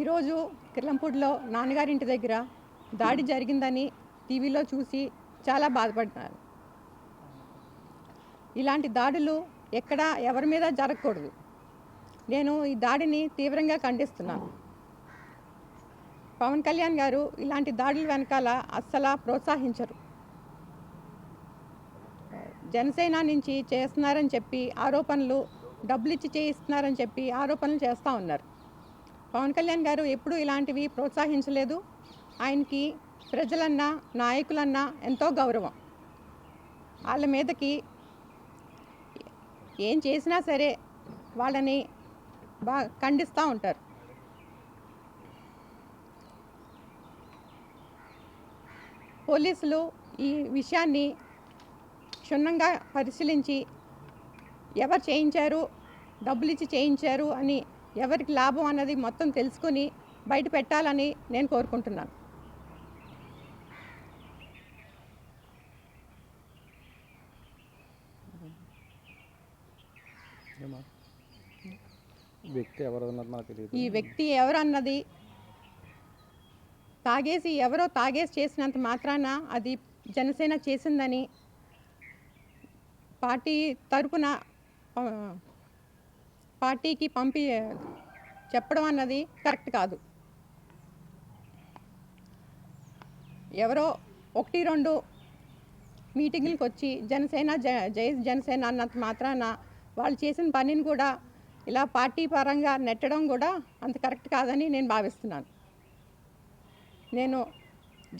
ఈరోజు కిర్లంపూడిలో నాన్నగారింటి దగ్గర దాడి జరిగిందని టీవీలో చూసి చాలా బాధపడినారు ఇలాంటి దాడులు ఎక్కడ ఎవరి మీద జరగకూడదు. నేను ఈ దాడిని తీవ్రంగా ఖండిస్తున్నాను. పవన్ కళ్యాణ్ గారు ఇలాంటి దాడుల వెనకాల అస్సలు ప్రోత్సహించరు. జనసేన నుంచి చేస్తున్నారని చెప్పి ఆరోపణలు డబ్బులు ఇచ్చి చేయిస్తున్నారని చెప్పి ఆరోపణలు చేస్తూ ఉన్నారు. పవన్ కళ్యాణ్ గారు ఎప్పుడూ ఇలాంటివి ప్రోత్సహించలేదు. ఆయనకి ప్రజలన్నా నాయకులన్నా ఎంతో గౌరవం. వాళ్ళ మీదకి ఏం చేసినా సరే వాళ్ళని బాగా ఖండిస్తూ ఉంటారు. పోలీసులు ఈ విషయాన్ని క్షుణ్ణంగా పరిశీలించి ఎవరు చేయించారు డబ్బులు ఇచ్చి చేయించారు అని ఎవరికి లాభం అన్నది మొత్తం తెలుసుకొని బయట పెట్టాలని నేను కోరుకుంటున్నాను. వ్యక్తి నాకు ఈ వ్యక్తి ఎవరన్నది తాగేసి ఎవరో తాగేసి చేసినంత మాత్రాన అది జనసేన చేసిందని పార్టీ తరపున పార్టీకి పంపి చెప్పడం అన్నది కరెక్ట్ కాదు. ఎవరో ఒకటి రెండు మీటింగులకు వచ్చి జనసేన జ జై జనసేన అన్నంత మాత్రాన వాళ్ళు చేసిన పనిని కూడా ఇలా పార్టీ పరంగా నెట్టడం కూడా అంత కరెక్ట్ కాదని నేను భావిస్తున్నాను. నేను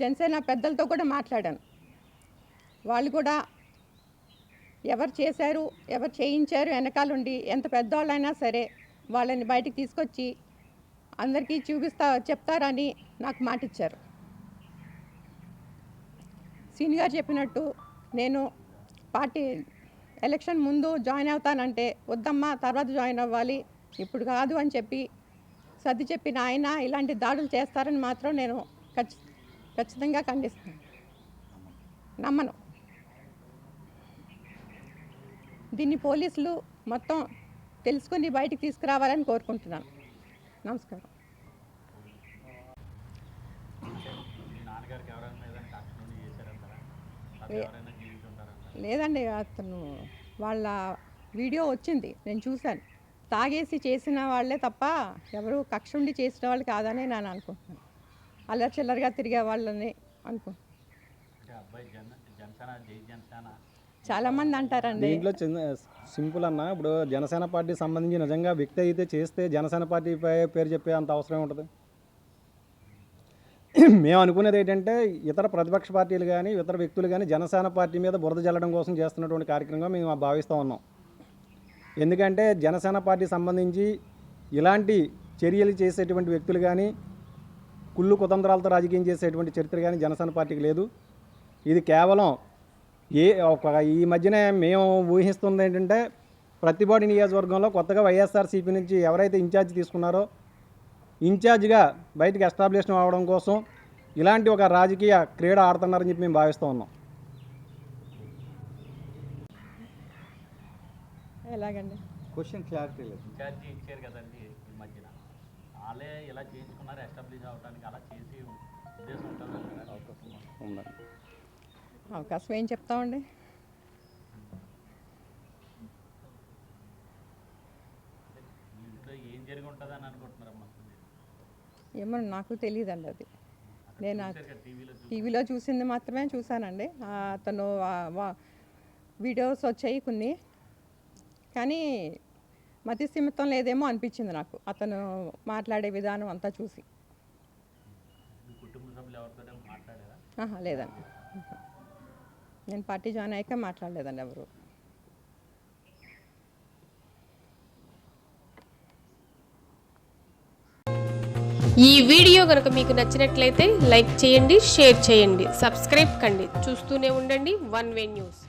జనసేన పెద్దలతో కూడా మాట్లాడాను. వాళ్ళు కూడా ఎవరు చేశారు ఎవరు చేయించారు వెనకాలండి ఎంత పెద్దవాళ్ళైనా సరే వాళ్ళని బయటికి తీసుకొచ్చి అందరికీ చూపిస్తా చెప్తారని నాకు మాట ఇచ్చారు సీని గారు చెప్పినట్టు నేను పార్టీ ఎలక్షన్ ముందు జాయిన్ అవుతానంటే వద్దమ్మా తర్వాత జాయిన్ అవ్వాలి ఇప్పుడు కాదు అని చెప్పి సర్ది చెప్పిన ఆయన ఇలాంటి దాడులు చేస్తారని మాత్రం నేను ఖచ్చి ఖచ్చితంగా ఖండిస్తాను. నమ్మను. దీన్ని పోలీసులు మొత్తం తెలుసుకుని బయటికి తీసుకురావాలని కోరుకుంటున్నాను. నమస్కారం. లేదండి అతను వాళ్ళ వీడియో వచ్చింది నేను చూశాను. తాగేసి చేసిన వాళ్ళే తప్ప ఎవరు కక్ష ఉండి చేసిన వాళ్ళు కాదని నేను అనుకుంటున్నాను. అల్లరి చిల్లరగా తిరిగే వాళ్ళని అనుకుంటున్నాను. చాలా మంది చాలామంది అంటారండి. దీంట్లో చిన్న సింపుల్ అన్న ఇప్పుడు జనసేన పార్టీ సంబంధించి నిజంగా వ్యక్తి అయితే చేస్తే జనసేన పార్టీ పేరు చెప్పే అంత అవసరం ఉంటుంది? మేము అనుకునేది ఏంటంటే ఇతర ప్రతిపక్ష పార్టీలు కానీ ఇతర వ్యక్తులు కానీ జనసేన పార్టీ మీద బురద జల్లడం కోసం చేస్తున్నటువంటి కార్యక్రమంగా మేము భావిస్తూ ఉన్నాం. ఎందుకంటే జనసేన పార్టీ సంబంధించి ఇలాంటి చర్యలు చేసేటువంటి వ్యక్తులు కానీ కుళ్ళు కుతంత్రాలతో రాజకీయం చేసేటువంటి చరిత్ర కానీ జనసేన పార్టీకి లేదు. ఇది కేవలం ఏ ఒక ఈ మధ్యనే మేము ఊహిస్తుంది ఏంటంటే ప్రతిపాటి నియోజకవర్గంలో కొత్తగా వైఎస్ఆర్సీపీ నుంచి ఎవరైతే ఇన్ఛార్జ్ తీసుకున్నారో ఇన్ఛార్జ్గా బయటకు ఎస్టాబ్లిష్ అవ్వడం కోసం ఇలాంటి ఒక రాజకీయ క్రీడ ఆడుతున్నారని చెప్పి మేము భావిస్తూ ఉన్నాం. ఎలాగండి? క్వశ్చన్ క్లారిటీ లేదు. ఇన్ఛార్జి ఇచ్చారు కదండి ఈ మధ్యన. వాళ్ళే ఇలా చేయించుకున్నారు ఎస్టాబ్లిష్ అవ్వడానికి అలా చేసి ఉద్దేశం ఉంటుంది? ఉందండి అవకాశం ఏం చెప్తామండి? ఏమో నాకు తెలియదండి అది. నేను టీవీలో చూసింది మాత్రమే చూశానండి. అతను వీడియోస్ వచ్చాయి కొన్ని. కానీ మతి స్థిమితం లేదేమో అనిపించింది నాకు అతను మాట్లాడే విధానం అంతా చూసి. లేదండి. నేను పార్టీ జాయిన్ అయ్యాక మాట్లాడలేదండి ఎవరు. ఈ వీడియో కనుక మీకు నచ్చినట్లయితే లైక్ చేయండి షేర్ చేయండి సబ్స్క్రైబ్ కండి. చూస్తూనే ఉండండి వన్ వే న్యూస్.